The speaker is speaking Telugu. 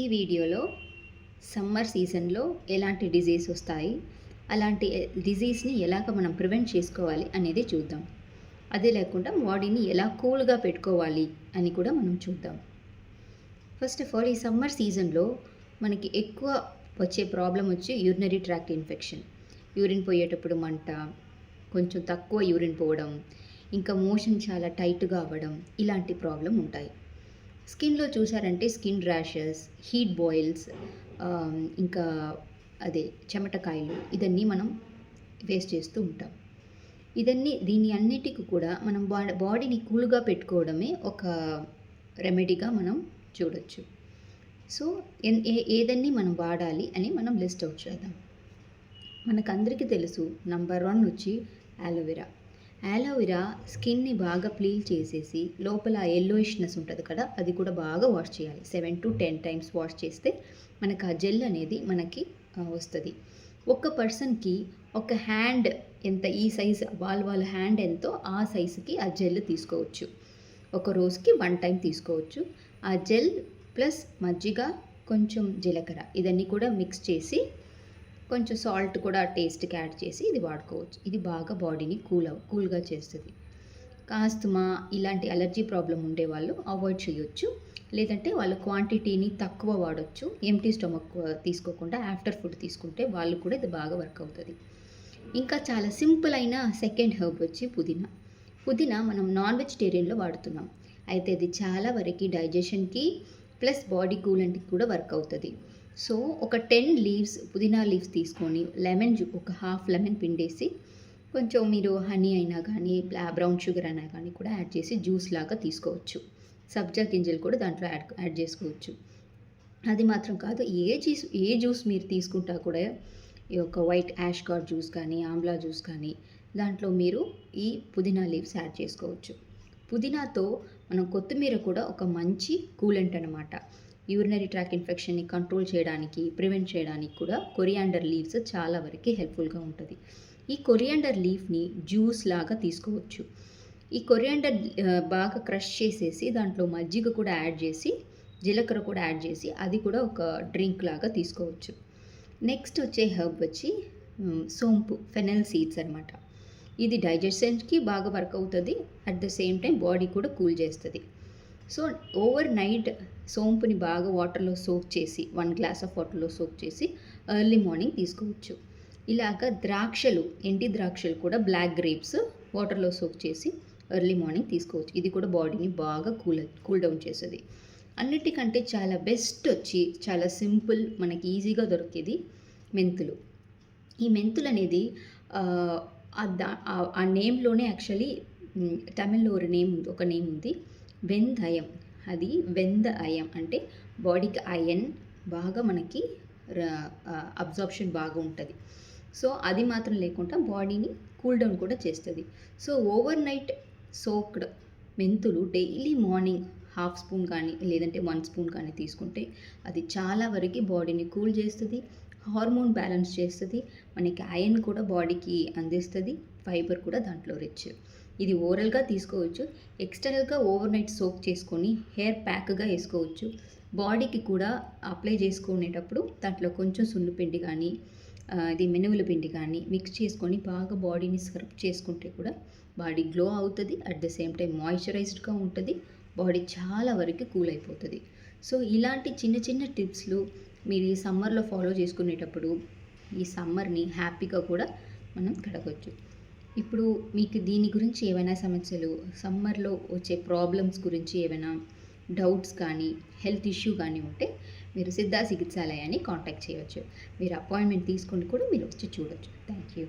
ఈ వీడియోలో సమ్మర్ సీజన్లో ఎలాంటి డిజీజ్ వస్తాయి అలాంటి డిజీజ్ని ఎలాగ మనం ప్రివెంట్ చేసుకోవాలి అనేది చూద్దాం. అదే లేకుండా బాడీని ఎలా కూల్గా పెట్టుకోవాలి అని కూడా మనం చూద్దాం. ఫస్ట్ ఆఫ్ ఆల్ ఈ సమ్మర్ సీజన్లో మనకి ఎక్కువ వచ్చే ప్రాబ్లం వచ్చి యూరినరీ ట్రాక్ట్ ఇన్ఫెక్షన్. యూరిన్ పోయేటప్పుడు మంట కొంచెం తక్కువ యూరిన్ పోవడం ఇంకా మోషన్ చాలా టైట్గా అవ్వడం ఇలాంటి ప్రాబ్లం ఉంటాయి. స్కిన్లో చూసారంటే స్కిన్ ర్యాషెస్ హీట్ బాయిల్స్ ఇంకా అదే చెమటకాయలు ఇదన్నీ మనం ఫేస్ చేస్తూ ఉంటాం. ఇదన్నీ దీని అన్నిటికీ కూడా మనం బా- బాడీని కూల్గా పెట్టుకోవడమే ఒక రెమెడీగా మనం చూడొచ్చు. సో ఎన్- ఏ ఏదన్నీ మనం వాడాలి అని మనం లిస్ట్ అవుట్ చేద్దాం. మనకందరికీ తెలుసు నంబర్ వన్ వచ్చి యాలోవెరా యాలోవెరా స్కిన్ని బాగా ప్లీల్ చేసేసి లోపల ఎల్లోయిష్నెస్ ఉంటుంది కదా అది కూడా బాగా వాష్ చేయాలి. Seven to ten times wash చేస్తే మనకు ఆ జెల్ అనేది మనకి వస్తుంది. ఒక పర్సన్కి ఒక హ్యాండ్ ఎంత ఈ సైజ్ వాళ్ళ వాళ్ళ హ్యాండ్ ఎంతో ఆ సైజుకి ఆ జెల్ తీసుకోవచ్చు. ఒక రోజుకి వన్ టైం తీసుకోవచ్చు. ఆ జెల్ ప్లస్ మజ్జిగ కొంచెం జీలకర్ర ఇదన్నీ కూడా మిక్స్ చేసి కొంచెం సాల్ట్ కూడా టేస్ట్కి యాడ్ చేసి ఇది వాడుకోవచ్చు. ఇది బాగా బాడీని కూల్ కూల్గా చేస్తుంది. కాస్తమా ఇలాంటి అలర్జీ ప్రాబ్లం ఉండే వాళ్ళు అవాయిడ్ చేయొచ్చు. లేదంటే వాళ్ళ క్వాంటిటీని తక్కువ వాడొచ్చు. ఎంటీ స్టమక్ తీసుకోకుండా ఆఫ్టర్ ఫుడ్ తీసుకుంటే వాళ్ళు కూడా ఇది బాగా వర్క్ అవుతుంది. ఇంకా చాలా సింపుల్ అయిన సెకండ్ హెర్బ్ వచ్చి పుదీనా. పుదీనా మనం నాన్ వెజిటేరియన్లో వాడుతున్నాం. అయితే ఇది చాలా వరకు డైజెషన్కి ప్లస్ బాడీ కూలెంట్కి కూడా వర్క్ అవుతుంది. సో ఒక టెన్ లీవ్స్ పుదీనా లీవ్స్ తీసుకొని లెమన్ ఒక హాఫ్ లెమన్ పిండేసి కొంచెం మీరు హనీ అయినా కానీ బ్రౌన్ షుగర్ అయినా కానీ కూడా యాడ్ చేసి జ్యూస్ లాగా తీసుకోవచ్చు. సబ్జా గింజలు కూడా దాంట్లో యాడ్ యాడ్ చేసుకోవచ్చు. అది మాత్రం కాదు ఏ జ్యూస్ ఏ జ్యూస్ మీరు తీసుకుంటా కూడా ఈ యొక్క వైట్ యాష్ కార్డ్ జ్యూస్ కానీ ఆమ్లా జ్యూస్ కానీ దాంట్లో మీరు ఈ పుదీనా లీవ్స్ యాడ్ చేసుకోవచ్చు. పుదీనాతో మనం కొత్తిమీర కూడా ఒక మంచి కూలెంట్ అనమాట యూరినరీ ట్రాక్ ఇన్ఫెక్షన్ని కంట్రోల్ చేయడానికి ప్రివెంట్ చేయడానికి కూడా కొరియాండర్ లీవ్స్ చాలా వరకు హెల్ప్ఫుల్గా ఉంటుంది. ఈ కొరియాండర్ లీఫ్ని జ్యూస్ లాగా తీసుకోవచ్చు. ఈ కొరియాండర్ బాగా క్రష్ చేసేసి దాంట్లో మజ్జిగ కూడా యాడ్ చేసి జీలకర్ర కూడా యాడ్ చేసి అది కూడా ఒక డ్రింక్ లాగా తీసుకోవచ్చు. నెక్స్ట్ వచ్చే హెర్బ్ వచ్చి సోంపు ఫెనల్ సీడ్స్ అనమాట ఇది డైజెషన్కి బాగా వర్క్ అవుతుంది. At the same time body కూడా కూల్ చేస్తుంది. సో ఓవర్ నైట్ సోంపుని బాగా వాటర్లో సోక్ చేసి వన్ గ్లాస్ ఆఫ్ వాటర్లో సోక్ చేసి ఎర్లీ మార్నింగ్ తీసుకోవచ్చు. ఇలాగ ద్రాక్షలు ఎండి ద్రాక్షలు కూడా బ్లాక్ గ్రేప్స్ వాటర్లో సోక్ చేసి ఎర్లీ మార్నింగ్ తీసుకోవచ్చు. ఇది కూడా బాడీని బాగా కూల్ కూల్ డౌన్ చేస్తుంది. అన్నిటికంటే చాలా బెస్ట్ వచ్చి చాలా సింపుల్ మనకి ఈజీగా దొరికేది మెంతులు. ఈ మెంతులు అనేది ఆ, నేమ్లోనే యాక్చువల్లీ తమిళ్ళో ఒక నేమ్ ఉంది ఒక నేమ్ ఉంది. వెందయం. అది వెంద అయం అంటే బాడీకి అయన్ బాగా మనకి అబ్జార్ప్షన్ బాగా ఉంటుంది. సో అది మాత్రం లేకుండా బాడీని కూల్ డౌన్ కూడా చేస్తుంది. సో ఓవర్ నైట్ సోక్డ్ మెంతులు డైలీ మార్నింగ్ హాఫ్ స్పూన్ కానీ లేదంటే వన్ స్పూన్ కానీ తీసుకుంటే అది చాలా వరకు బాడీని కూల్ చేస్తుంది. హార్మోన్ బ్యాలెన్స్ చేస్తుంది మనకి ఐరన్ కూడా బాడీకి అందిస్తుంది ఫైబర్ కూడా దాంట్లో రిచ్. ఇది ఓరల్గా తీసుకోవచ్చు ఎక్స్టర్నల్గా ఓవర్ నైట్ సోక్ చేసుకొని హెయిర్ ప్యాక్గా వేసుకోవచ్చు. బాడీకి కూడా అప్లై చేసుకునేటప్పుడు దాంట్లో కొంచెం సున్ను పిండి కానీ ఇది మెనుగుల పిండి కానీ మిక్స్ చేసుకొని బాగా బాడీని స్క్రబ్ చేసుకుంటే కూడా బాడీ గ్లో అవుతుంది అట్ ద సేమ్ టైం మాయిశ్చరైజ్డ్గా ఉంటుంది బాడీ చాలా వరకు కూల్ అయిపోతుంది. సో ఇలాంటి చిన్న చిన్న టిప్స్లు మీరు ఈ సమ్మర్లో ఫాలో చేసుకునేటప్పుడు ఈ సమ్మర్ని హ్యాపీగా కూడా మనం గడపచ్చు. ఇప్పుడు మీకు దీని గురించి ఏమైనా సమస్యలు సమ్మర్లో వచ్చే ప్రాబ్లమ్స్ గురించి ఏమైనా డౌట్స్ కానీ హెల్త్ ఇష్యూ కానీ ఉంటే మీరు సిద్ధా చికిత్సాలయాన్ని కాంటాక్ట్ చేయవచ్చు మీరు అపాయింట్మెంట్ తీసుకొని కూడా మీరు వచ్చి చూడొచ్చు. Thank you